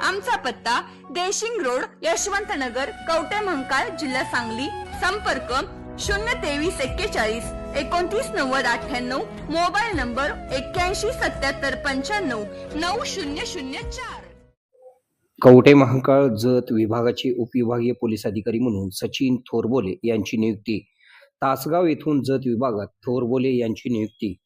आमचा पत्ता देशिंग रोड यशवंत नगर कवटे महंकाळ जिल्हा सांगली. संपर्क शून्य तेवीस एक्केचाळीस एकोणतीस नव्वद अठ्ठ्याण्णव. मोबाईल नंबर एक्क्याऐंशी सत्याहत्तर पंच्याण्णव नऊ शून्य शून्य चार. कवटे महाकाळ जत विभागाचे उपविभागीय पोलीस अधिकारी म्हणून सचिन थोरबोले यांची नियुक्ती. तासगाव येथून जत विभागात थोरबोले यांची नियुक्ती.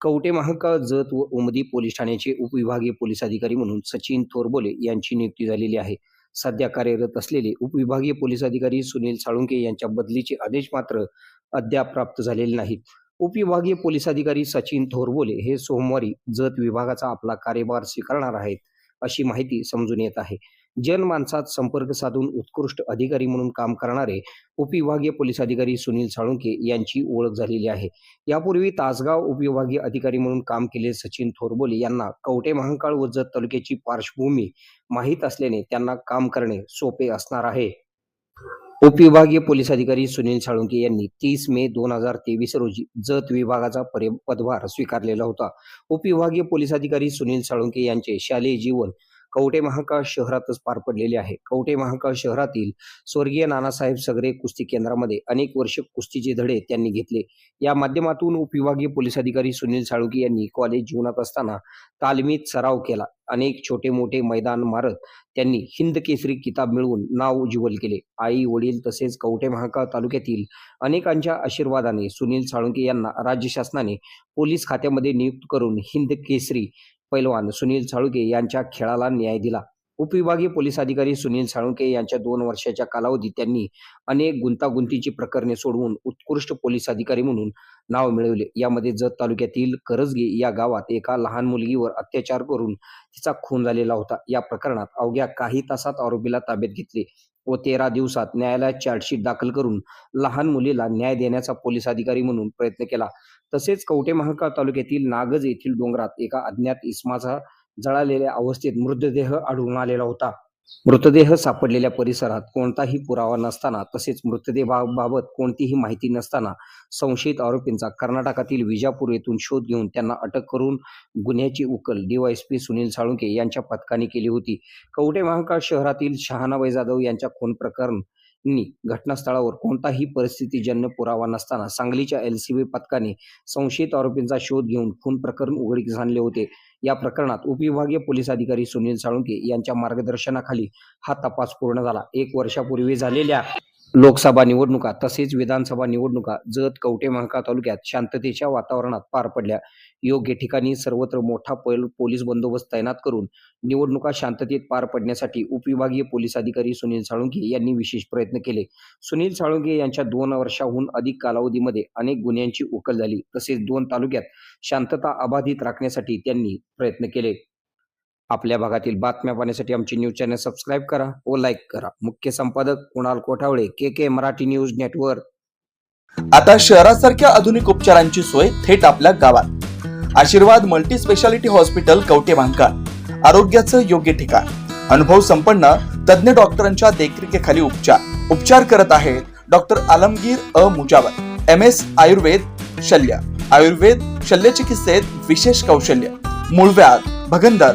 कवटे महाकाळ जत व उमदी पोलीस ठाण्याचे उपविभागीय पोलीस अधिकारी म्हणून सचिन थोरबोले यांची नियुक्ती झालेली आहे. सध्या कार्यरत असलेले उपविभागीय पोलीस अधिकारी सुनील साळुंके यांच्या बदलीचे आदेश मात्र अद्याप प्राप्त झालेले नाहीत. उपविभागीय पोलीस अधिकारी सचिन थोरबोले हे सोमवारी जत विभागाचा आपला कार्यभार स्वीकारणार आहेत. अशी माहिती समजून येत आहे. जनमानसात संपर्क साधून उत्कृष्ट अधिकारी म्हणून काम करणारे उपविभागीय पोलीस अधिकारी सुनील साळुंके यांची ओळख झालेली आहे. यापूर्वी तासगाव उपविभागीय अधिकारी म्हणून काम केले सचिन थोरबोले यांना कवटे महांकाळ व जत तालुक्याची पार्श्वभूमी माहीत असल्याने त्यांना काम करणे सोपे असणार आहे. उपविभागीय पोलीस अधिकारी सुनील साळुंके यांनी तीस मे दोन हजार तेवीस रोजी जत विभागाचा पदभार स्वीकारलेला होता. उपविभागीय पोलीस अधिकारी सुनील साळुंके यांचे शालेय जीवन कवटे महाकाळ शहरातच पार पडलेले आहे. कवटे महाकाळ शहरातील स्वर्गीय नानासाहेब सगरे कुस्ती केंद्रामध्ये अनेक वर्ष कुस्तीचे धडे त्यांनी घेतले. या माध्यमातून उपविभागीय पोलीस अधिकारी सुनील साळुकी यांनी कॉलेज जीवनात असताना तालमीत सराव केला. अनेक छोटे मोठे मैदान मारत त्यांनी हिंद केसरी किताब मिळवून नाव उज्ज्वल केले. आई वडील तसेच कवटे महाकाळ तालुक्यातील अनेकांच्या आशीर्वादाने सुनील साळुंके यांना राज्य शासनाने पोलीस खात्यामध्ये नियुक्त करून हिंद केसरी पैलवान सुनील साळुके यांच्या खेळाला न्याय दिला. उपविभागीय पोलीस अधिकारी सुनील साळुंके यांच्या दोन वर्षाच्या कालावधीत त्यांनी अनेक गुंतागुंतीची प्रकरणे सोडवून उत्कृष्ट पोलीस अधिकारी म्हणून नाव मिळवले. यामध्ये जत तालुक्यातील करजगे या गावात एका लहान मुलगीवर अत्याचार करून तिचा खून झालेला होता. या प्रकरणात अवघ्या काही तासात आरोपीला ताब्यात घेतले. व तेरा दिवसात न्यायालयात चार्जशीट दाखल करून लहान मुलीला न्याय देण्याचा पोलीस अधिकारी म्हणून प्रयत्न केला. तसेच कवटे महाकाळ तालुक्यातील नागज येथील डोंगरात एका अज्ञात इसमाचा जळालेल्या अवस्थेत मृतदेह आढळून आलेला होता. मृतदेह सापडलेल्या परिसरात कोणताही पुरावा नसताना तसेच मृतदेहाबाबत कोणतीही माहिती नसताना संशयित आरोपींचा कर्नाटकातील विजापूर येथून शोध घेऊन त्यांना अटक करून गुन्ह्याची उकल डीवायएसपी सुनील साळुंके यांच्या पथकाने केली होती. कवटे महाकाळ शहरातील शहानाबाई जाधव यांच्या खून प्रकरण नी घटनास्थळावर कोणताही परिस्थितीजन्य पुरावा नसताना सांगलीच्या एलसीबी पथकाने संशयित आरोपींचा शोध घेऊन खून प्रकरण उघडकीस आणले होते. या प्रकरणात उपविभागीय पोलीस अधिकारी सुनील साळुंके यांच्या मार्गदर्शनाखाली हा तपास पूर्ण झाला. एक वर्षापूर्वी झालेल्या लोकसभा निवडणुका तसेच विधानसभा निवडणुका जत कवटे महाका तालुक्यात शांततेच्या वातावरणात पार पडल्या. योग्य ठिकाणी सर्वत्र मोठा पोलीस बंदोबस्त तैनात करून निवडणुका शांततेत पार पडण्यासाठी उपविभागीय पोलीस अधिकारी सुनील साळुंके यांनी विशेष प्रयत्न केले. सुनील साळुंके यांच्या दोन वर्षाहून अधिक कालावधीमध्ये अनेक गुन्ह्यांची उकल झाली. तसेच दोन तालुक्यात शांतता अबाधित राखण्यासाठी त्यांनी प्रयत्न केले. आपल्या भागातील बातम्या पाहण्यासाठी आमचे न्यूज चॅनल सबस्क्राईब करा व लाईक करा. मुख्य संपादक Kunal Kothavale K K Marathi news network. आता शहरासारख्या आधुनिक उपचारांची सोय थेट आपल्या गावात. Ashirwad multi speciality hospital Kavathe Mahankal आरोग्याचं योग्य ठिकाण. अनुभव संपन्न तज्ज्ञ डॉक्टरांच्या देखरेखीखाली उपचार. उपचार करत आहेत डॉक्टर आलमगीर अ. मुजावर एम एस आयुर्वेद शल्य. आयुर्वेद शल्य चिकित्सेत विशेष कौशल्य. मूळव्याध भगंदर